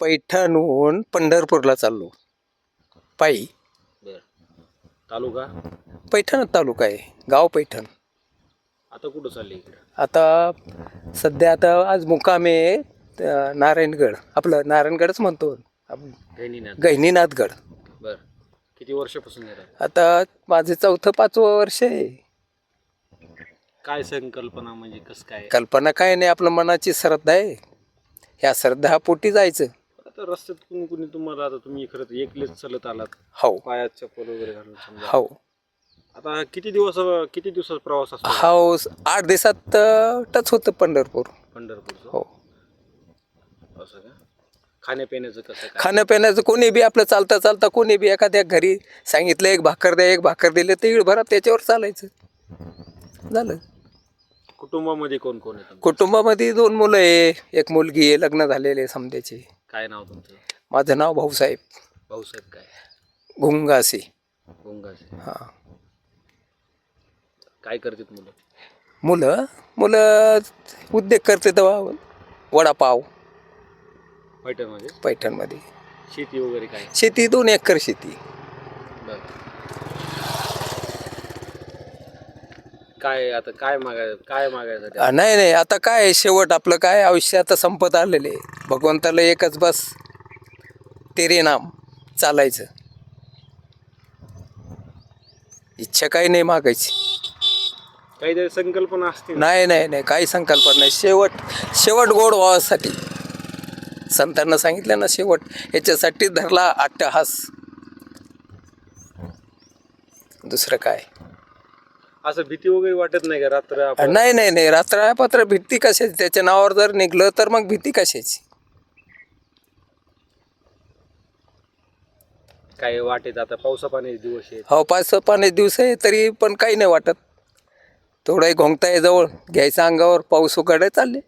पैठणहून पंढरपूरला चाललो. पायी. बर. तालुका? पैठण तालुका आहे. गाव पैठण. आता कुठं चालले इकडे? आता सध्या आता आज मुक्कामे आहे, नारायणगड. आपलं नारायणगडच म्हणतो. आपण गहिनीनाथगड. बर. किती वर्षापासून येतात आता माझे चौथं पाचवं वर्ष आहे. काय संकल्पना म्हणजे कसं काय? कल्पना काय नाही आपलं मनाची श्रद्धा आहे. ह्या श्रद्धा पोटी जायचं. रस्त्यात कुणी कुणी तुम्हाला आता तुम्ही खरं एकलेच चालत आलात. हो. पायात चप्पल वगैरे घालून समजा. हो. आता किती दिवस किती दिवसाचा प्रवास असतो? हो आठ दिवसात टच होतं पंढरपूर. पंढरपूरचं? हो. असं का? खाण्यापिण्याचं कसं खाण्यापिण्याचं कोणी बी आपलं चालता चालता कोणी बी एखाद्या घरी सांगितलं एक भाकर द्या एक भाकर दिले तर इळ भरा त्याच्यावर चालायचं. झालं. कुटुंबामध्ये कोण कोण आहे? कुटुंबामध्ये दोन मुलं आहे एक मुलगी आहे लग्न झालेले समध्याचे काय नाव तुमचं? माझं नाव भाऊसाहेब. भाऊसाहेब काय? घुंगासी गोंगाचे हां. काय करतात मुलं? मुलं? मुलं उद्योग करते तेव्हा. वडापाव. पैठणमध्ये? पैठणमध्ये. शेती वगैरे काय? शेती दोन एकर शेती. काय आता काय मागाय काय मागायचं आ, नाही नाही आता काय आहे, शेवट? आपलं काय आयुष्य आता संपत आलेले भगवंताला एकच बस तेरे नाम चालायचं. इच्छा काही नाही मागायची. काहीतरी संकल्पना असते. नाही नाही नाही काही संकल्पना नाही. शेवट शेवट गोड व्हावासाठी. संतांना सांगितलं ना शेवट याच्यासाठी धरला अट्टहास. दुसरं काय? असं भीती वगैरे वाटत नाही का रात्र आपण नाही नाही नाही. रात्रपात्र भीती कशाची? त्याच्या नावावर जर निघलं तर मग भीती कशाची? काय वाटेत आता? पावसा पाण्याचे दिवस आहेत. हो पाच सहा पाच दिवस आहे तरी पण काही नाही वाटत. थोडं घोंगता आहे जवळ. घ्यायचं अंगावर पाऊस उघडाय चालले.